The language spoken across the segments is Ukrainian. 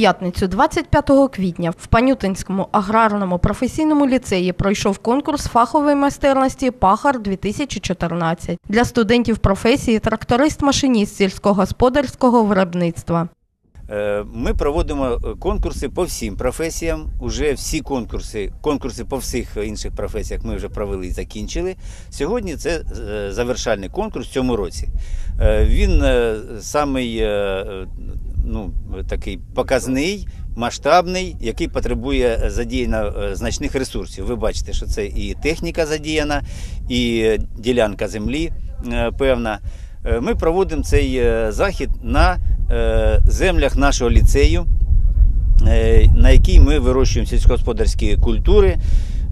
п'ятницю, 25 квітня, в Панютинському аграрному професійному ліцеї пройшов конкурс фахової майстерності Пахар 2014 для студентів професії тракторист-машиніст сільськогосподарського виробництва. Е, Ми проводимо е, конкурси по всім професіям. Уже всі конкурси, конкурси по всіх інших професіях ми вже провели і закінчили. Сьогодні це е, завершальний конкурс в цьому році. Він самий ну, такий показний, масштабний, який потребує задіяно е, значних ресурсів. Ви бачите, що це і техніка задіяна, і ділянка землі е, певна. Е, Ми проводимо цей е, захід на е, землях нашого ліцею, е, на якій ми вирощуємо сільськогосподарські культури.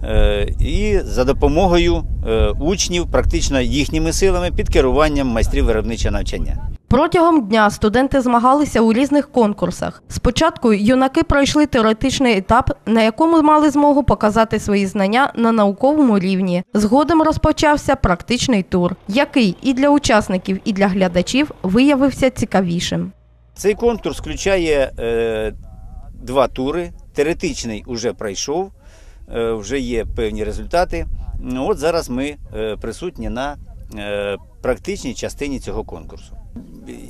е, І за допомогою е, учнів, практично їхніми силами, під керуванням майстрів виробничого навчання. Протягом дня студенти змагалися у різних конкурсах. Спочатку юнаки пройшли теоретичний етап, на якому мали змогу показати свої знання на науковому рівні. Згодом розпочався практичний тур, який і для учасників, і для глядачів виявився цікавішим. Цей конкурс включає е, два тури. Теоретичний вже пройшов, е, вже є певні результати. Ну, От зараз ми е, присутні на е, практичній частині цього конкурсу.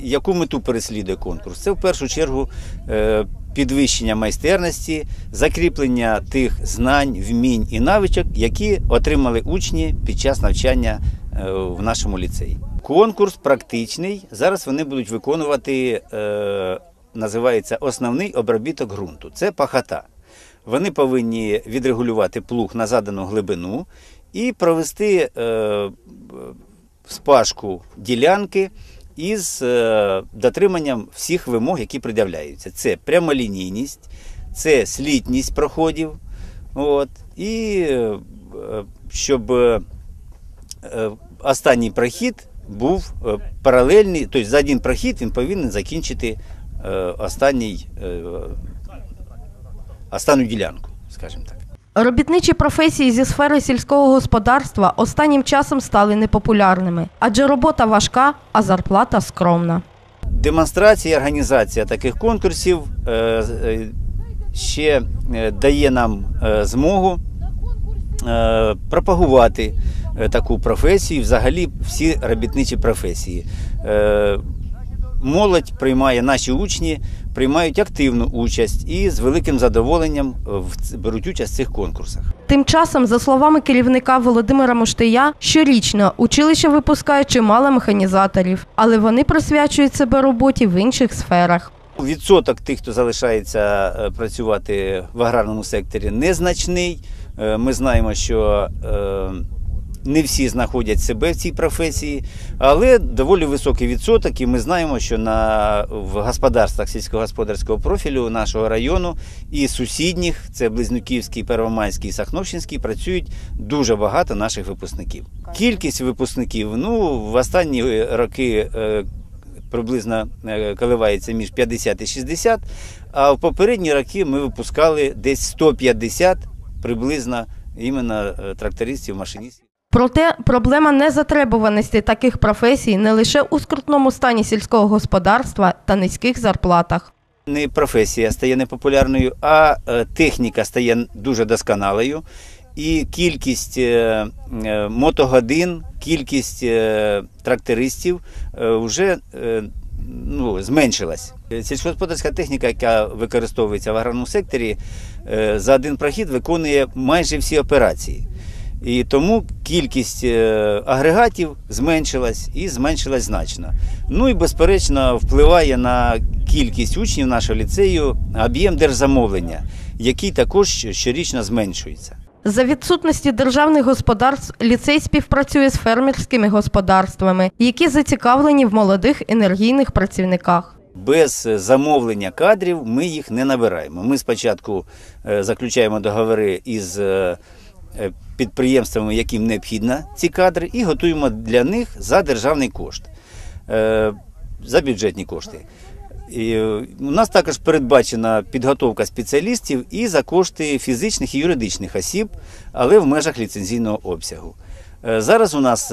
Яку мету переслідує конкурс? Це в першу чергу е, підвищення майстерності, закріплення тих знань, вмінь і навичок, які отримали учні під час навчання е, в нашому ліцеї. Конкурс практичний. Зараз вони будуть виконувати, е, називається основний обробіток ґрунту. Це пахота. Вони повинні відрегулювати плуг на задану глибину і провести спашку ділянки із е, дотриманням всіх вимог, які пред'являються. Це прямолінійність, це слітність проходів. От, і е, щоб е, останній прохід був паралельний, тобто за один прохід він повинен закінчити останній, останню ділянку, скажімо так. Робітничі професії зі сфери сільського господарства останнім часом стали непопулярними, адже робота важка, а зарплата скромна. Демонстрація, організація таких конкурсів е, е, ще е, дає нам змогу пропагувати таку професію, взагалі всі робітничі професії. Молодь приймає, наші учні приймають активну участь і з великим задоволенням е, беруть участь в цих конкурсах. Тим часом, за словами керівника Володимира Муштия, щорічно училище випускає чимало механізаторів, але вони присвячують себе роботі в інших сферах. Відсоток тих, хто залишається е, працювати в аграрному секторі, незначний. Е, Ми знаємо, що не всі знаходять себе в цій професії, але доволі високий відсоток, і ми знаємо, що на, в господарствах сільськогосподарського профілю нашого району і сусідніх, це Близнюківський, Первомайський і Сахновщинський, працюють дуже багато наших випускників. Кількість випускників ну, в останні роки е, приблизно е, коливається між 50 і 60, а в попередні роки ми випускали десь 150 приблизно іменно е, трактористів, машиністів. Проте проблема незатребуваності таких професій не лише у скрутному стані сільського господарства та низьких зарплатах. Не професія стає непопулярною, а е, техніка стає дуже досконалою. І кількість е, е, мотогодин, кількість трактористів вже ну, зменшилась. Сільськогосподарська техніка, яка використовується в аграрному секторі, за один прохід виконує майже всі операції. І тому кількість е, агрегатів зменшилась і зменшилась значно. Ну і безперечно впливає на кількість учнів нашого ліцею об'єм держзамовлення, який також щорічно зменшується. За відсутності державних господарств ліцей співпрацює з фермерськими господарствами, які зацікавлені в молодих енергійних працівниках. Без е, замовлення кадрів ми їх не набираємо. Ми спочатку е, заключаємо договори із підприємствами, яким необхідно ці кадри, і готуємо для них за державний кошт, е, за бюджетні кошти. І е, у нас також передбачена підготовка спеціалістів і за кошти фізичних і юридичних осіб, але в межах ліцензійного обсягу. Е, Зараз у нас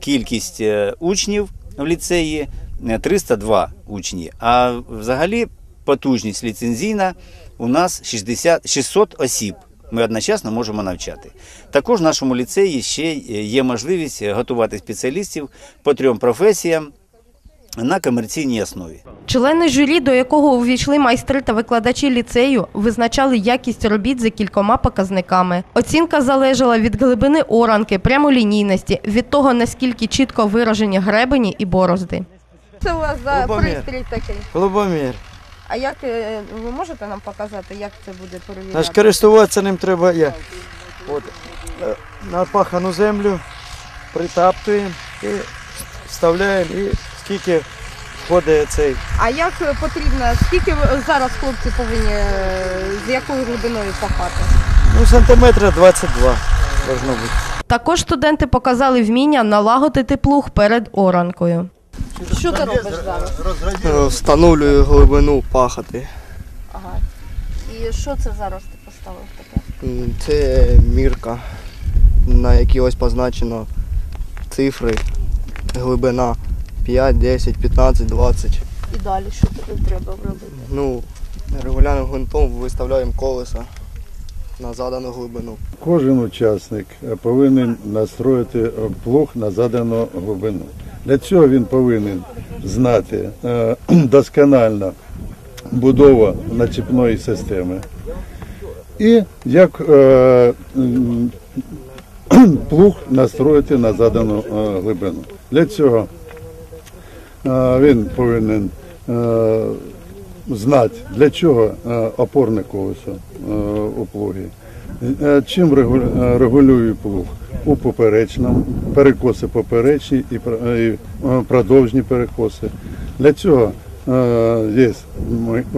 кількість учнів в ліцеї е, 302 учні, а взагалі потужність ліцензійна у нас 60, 600 осіб. Ми одночасно можемо навчати. Також в нашому ліцеї ще є можливість готувати спеціалістів по трьом професіям на комерційній основі. Члени журі, до якого увійшли майстри та викладачі ліцею, визначали якість робіт за кількома показниками. Оцінка залежала від глибини оранки, прямолінійності, від того, наскільки чітко виражені гребені і борозди. Це у вас за пристрій такий. Лобомір. А як е, ви можете нам показати, як це буде перевіряти? Наш користуватися ним треба як? От, е, на пахану землю притаптуємо і вставляємо, і скільки входить цей. А як е, потрібно, скільки зараз хлопці повинні е, з якою глибиною пахати? Ну, сантиметра 22 должно бути. Також студенти показали вміння налагодити плуг перед оранкою. Що ти робиш зараз? Е, Встановлюю глибину пахати. Ага. І що це зараз ти поставив таке? Це мірка, на якій ось позначено цифри, глибина 5, 10, 15, 20. І далі що тобі треба робити? Ну, регулярним гвинтом виставляємо колеса на задану глибину. Кожен учасник е, повинен настроїти е, плуг на задану глибину. Для цього він повинен знати е, досконально будову начіпної системи і як е, плуг настроїти на задану е, глибину. Для цього він повинен знати, для чого опорне колесо у плугі. Е, Чим е, плуг? У поперечному, перекоси поперечні і е, продовжні перекоси. Для цього є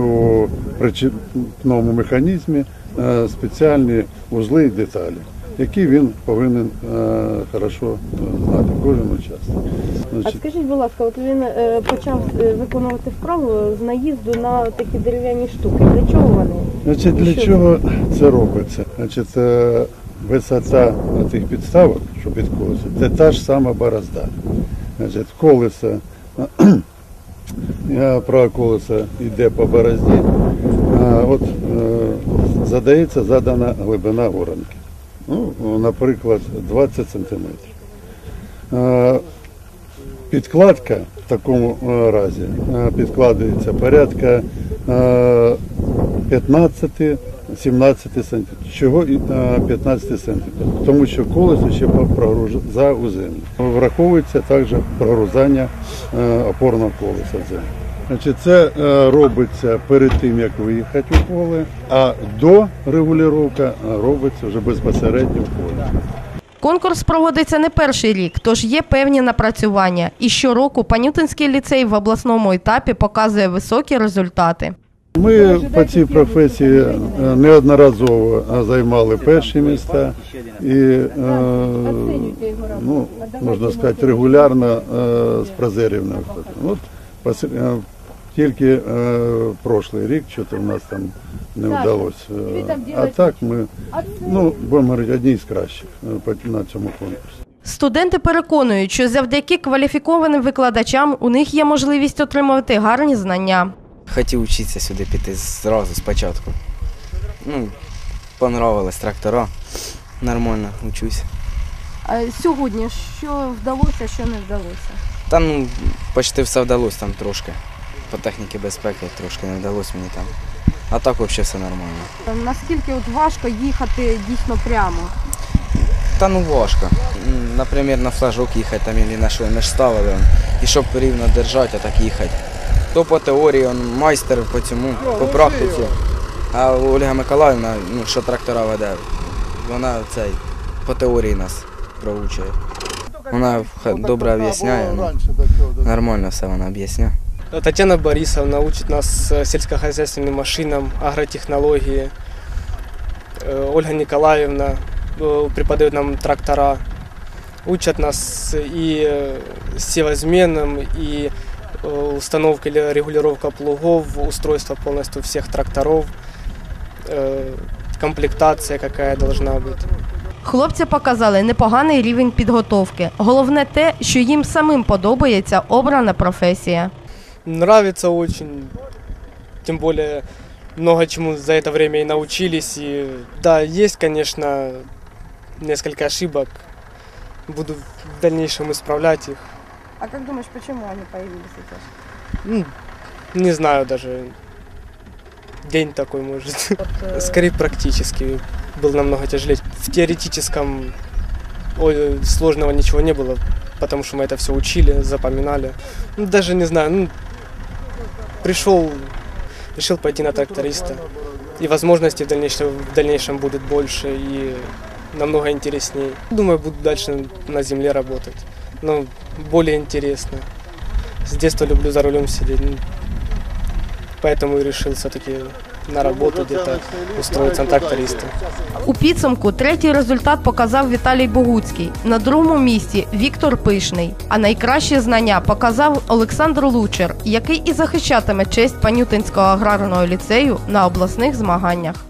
у причіпному механізмі спеціальні узли і деталі, які він повинен е, хорошо е, знати, кожен учасник. А Значить, скажіть, будь ласка, от він е, почав е, виконувати вправу з наїзду на такі дерев'яні штуки. Для чого вони? Значить, для Що? чого це робиться? Значить, е, висота цих підставок, що під колесо, це та ж сама борозда. Значить, колесо, е, праве колесо йде по борозді, а от е, задається задана глибина воронки. Ну, наприклад, 20 сантиметрів. Е, Підкладка в такому е, разі е, підкладається порядка е, 15-17 сантиметрів. Чого і, е, 15 сантиметрів? Тому що колесо ще прогруза у землю. Враховується також прогрузання опорного колеса в землю. Значить, це е, робиться перед тим, як виїхати у поле, а до регулювання робиться вже безпосередньо в полі. Конкурс проводиться не перший рік, тож є певні напрацювання. І щороку Панютинський ліцей в обласному етапі показує високі результати. Ми по цій професії е, неодноразово е, займали перші міста і, ну, можна сказати, регулярно з призерів. От тільки е, прошлий рік щось у нас там не вдалося. А так ми, ну, будемо говорити, одні з кращих е, на цьому конкурсі. Студенти переконують, що завдяки кваліфікованим викладачам у них є можливість отримувати гарні знання. Хотів вчитися сюди піти зразу спочатку. Ну, понравилось трактора. Нормально учусь. А сьогодні що вдалося, що не вдалося? Та ну, почти все вдалося там трошки. По техніці безпеки трошки не вдалося мені там. А так взагалі все нормально. Наскільки от важко їхати дійсно прямо? Та ну важко. Наприклад, на флажок їхати там і на що ми ж ставили. І щоб рівно держати, а так їхати. То по теорії он майстер по цьому, по практиці. А Ольга Миколаївна, ну, що трактора веде, вона цей по теорії нас проучує. Вона добре об'ясняє. ну, Нормально все вона об'ясняє. Татьяна Борисовна учит нас э, сельскохозяйственным машинам, агротехнологии. Э, Ольга Николаевна э, преподает нам трактора. Учат нас и э, севозменам, и э, установка или регулировка плугов, устройство полностью всех тракторов, э, комплектация какая должна быть. Хлопці показали непоганий рівень підготовки. Головне те, що їм самим подобається обрана професія. Нравится очень. Тем более много чему за это время и научились. И да, есть, конечно, несколько ошибок. Буду в дальнейшем исправлять их. А как думаешь, почему они появились сейчас? Ну, не знаю даже. День такой, может. Вот, э, Скорее практически. Был намного тяжелее. В теоретическом ой, сложного ничего не было, потому что мы это все учили, запоминали. Ну, даже не знаю, ну, пришел, решил пойти на тракториста. И возможностей в дальнейшем, в дальнейшем будет больше и намного интереснее. Думаю, буду дальше на земле работать. Но более интересно. С детства люблю за рулем сидеть. Поэтому и решил все-таки на роботу где-то устроиться на тракториста. У підсумку третій результат показав Віталій Богуцький. На другому місці Віктор Пишний. А найкращі знання показав Олександр Лучер, який і захищатиме честь Панютинського аграрного ліцею на обласних змаганнях.